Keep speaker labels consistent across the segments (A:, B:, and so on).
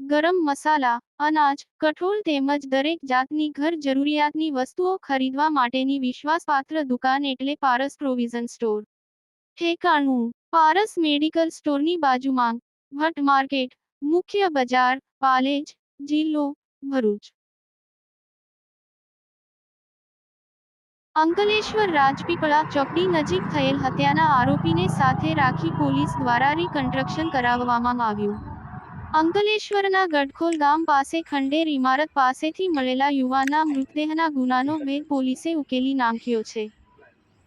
A: ગરમ મસાલા, અનાજ, કઠોળ તેમજ દરેક જાતની ઘર જરૂરિયાતની વસ્તુઓ ખરીદવા માટેની વિશ્વાસપાત્ર દુકાન એટલે પારસ પ્રોવિઝન સ્ટોર. ઠેકાણું, પારસ મેડિકલ સ્ટોરની બાજુમાં, ભટ્ટ માર્કેટ, મુખ્ય બજાર, પાલેજ, જિલ્લો, ભરૂચ. અંકલેશ્વર રાજપીપળા ચોકડી નજીક થયેલ હત્યાના આરોપીને સાથે રાખી પોલીસ દ્વારા રિકન્સ્ટ્રક્શન કરાવવામાં આવ્યું. અંકલેશ્વરના ગઢખોલ ગામ પાસે ખંડેર ઇમારત પાસેથી મળેલા યુવાનના મૃતદેહના ગુનાનો ભેદ પોલીસે ઉકેલી નાખ્યો છે.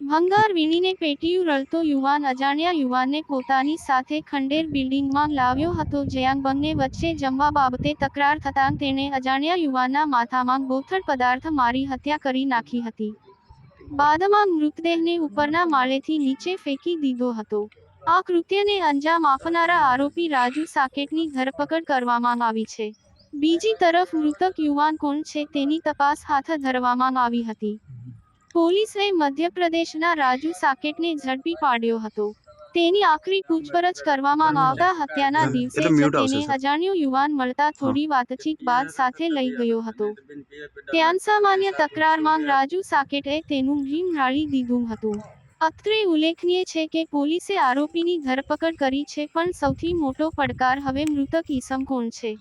A: ભંગાર વીણીને પેટીયું રળતો યુવાન અજાણ્યા યુવાનને પોતાની સાથે ખંડેર બિલ્ડિંગમાં લાવ્યો હતો, જ્યાં બંને વચ્ચે જમવા બાબતે તકરાર થતાં તેણે અજાણ્યા યુવાનના માથામાં ગોથડ પદાર્થ મારી હત્યા કરી નાખી હતી. બાદમાં મૃતદેહને ઉપરના માળેથી નીચે ફેંકી દીધો હતો. આ કૃત્યને અંજામ આપનારા આરોપી રાજુ સાકેટની ધરપકડ કરવામાં આવી છે. બીજી તરફ મૃતક યુવાન કોણ છે તેની તપાસ હાથ ધરવામાં આવી હતી. પોલીસે મધ્યપ્રદેશના રાજુ સાકેટને ઝડપી પાડ્યો હતો. તેની આખરી પૂછપરછ કરવામાં આવતા હત્યાના દિવસે તેને. અજાણ્યો યુવાન મળતા થોડી વાતચીત બાદ સાથે લઈ ગયો હતો. ત્યાં સામાન્ય તકરારમાં રાજુ સાકેટે તેનું ભીમ રાળી દીધું હતું. અત્રે ઉલ્લેખનીય છે કે પોલીસે આરોપીની ધરપકડ કરી છે પણ સૌથી મોટો પડકાર હવે મૃતક ઈસમ કોણ છે?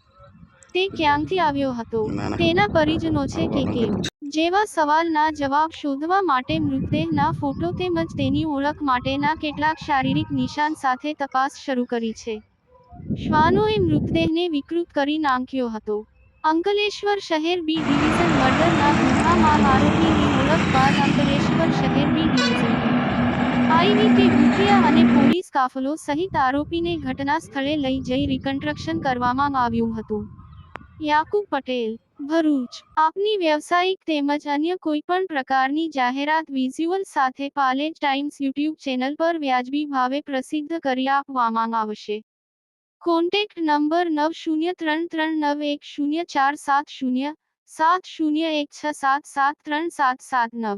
A: તે ક્યાંથી આવ્યો હતો. તેના પરિજનો છે કે કેમ? જેવા સવાલના જવાબ શોધવા માટે મૃતદેહના ફોટો તેમજ તેની ઓળખ માટેના કેટલાક શારીરિક નિશાન સાથે તપાસ શરૂ કરી છે. શ્વાનોએ મૃતદેહને વિકૃત કરી નાખ્યો હતો. અંકલેશ્વર શહેર બી ડિવિઝન મર્ડરના ગુનામાં આરોપીની ઓળખ બાદ અંકલેશ્વર શહેર બી ડિવિઝન આઈવીપી ભૂટિયા અને પોલીસ કાફલો સહિત આરોપીને ઘટના સ્થળે લઈ જઈ રિકન્સ્ટ્રક્શન કરવામાં આવ્યું હતું. યાકુબ પટેલ, ભરૂચ. આપની વ્યવસાયિક તેમજ અન્ય કોઈપણ પ્રકારની જાહેરાત વિઝ્યુઅલ સાથે પાલેજ ટાઈમ્સ યુટ્યુબ ચેનલ પર વ્યાજબી ભાવે પ્રસિદ્ધ કરી આપવામાં આવશે. કોન્ટેક્ટ નંબર નવ શૂન્ય ત્રણ ત્રણ નવ એક શૂન્ય ચાર સાત શૂન્ય સાત શૂન્ય એક છ સાત સાત ત્રણ સાત સાત નવ.